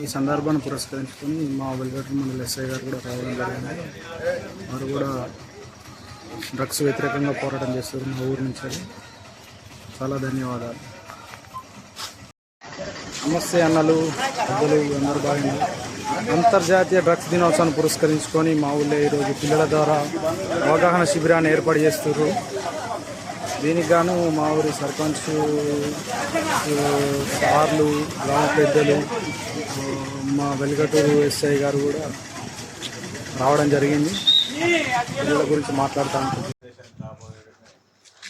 ఈ సందర్భాన్ని పురస్కరించుకొని మా వెల్గట్ల మండల ఎస్ఐ గారు కూడా రావడం జరిగింది. వారు కూడా డ్రగ్స్ వ్యతిరేకంగా పోరాటం చేస్తారు మా ఊరి నుంచి. చాలా ధన్యవాదాలు. నమస్తే అన్నలు పెద్దలు అందరూ బాగున్నారు. అంతర్జాతీయ డ్రగ్స్ దినోత్సవాన్ని పురస్కరించుకొని మా ఊళ్ళో ఈరోజు పిల్లల ద్వారా అవగాహన శిబిరాన్ని ఏర్పాటు చేస్తున్నారు. దీనికి గాను మా ఊరి సర్పంచ్ సార్లు గ్రామ పెద్దలు మా వెలిగటూరు ఎస్ఐ గారు కూడా రావడం జరిగింది. పిల్లల గురించి మాట్లాడతాను భారతదేశానికి కాబోయే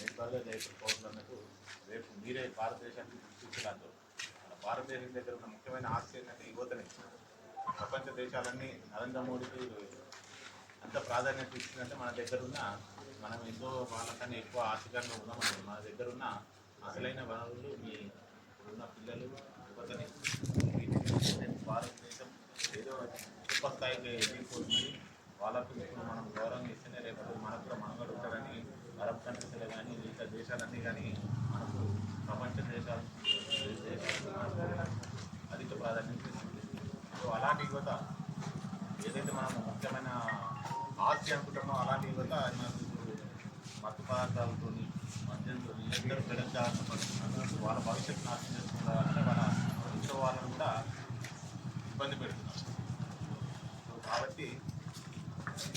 నిర్భర్గా జైపూర్ పౌరులకు రేపు మీరే భారతదేశానికి తీసుకురాదు మన భారతదేశం దగ్గర ఉన్న ముఖ్యమైన ఆస్తి ఏంటంటే యువతనే ప్రపంచ దేశాలన్నీ నరేంద్ర మోడీకి అంత ప్రాధాన్యత ఇచ్చిందంటే మన దగ్గర ఉన్న మనం ఎంతో వాళ్ళకన్నా ఎక్కువ ఆర్థికంగా ఉన్నామని మన దగ్గర ఉన్న అసలైన వనరులు మీ ఉన్న పిల్లలు యువతని గొప్ప ఎదిగిపోతుంది వాళ్ళకు ఇప్పుడు మనం గౌరవం ఇస్తేనే రేపు మనకు కూడా మనం అడుగుతారని అరబ్ కంట్రీస్లో కానీ మిగతా దేశాలన్నీ కానీ మనకు ప్రపంచ దేశాలు దేశాలు అధిక ప్రాధాన్యత ఇస్తుంది. సో అలాంటి యువత ఏదైతే మనం ముఖ్యమైన ఆస్తి అనుకుంటామో అలాంటి యువత మనకు మత్తు పదార్థాలతో మద్యంతో అందరూ తెలంగాణ వాళ్ళ భవిష్యత్తు నాశనం చేసుకున్నారంటే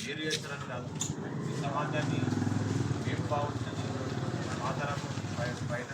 మీరు చేస్తారని కాదు. ఈ సమాజాన్ని ఏం బాగుంటుంది? మా తరం బయట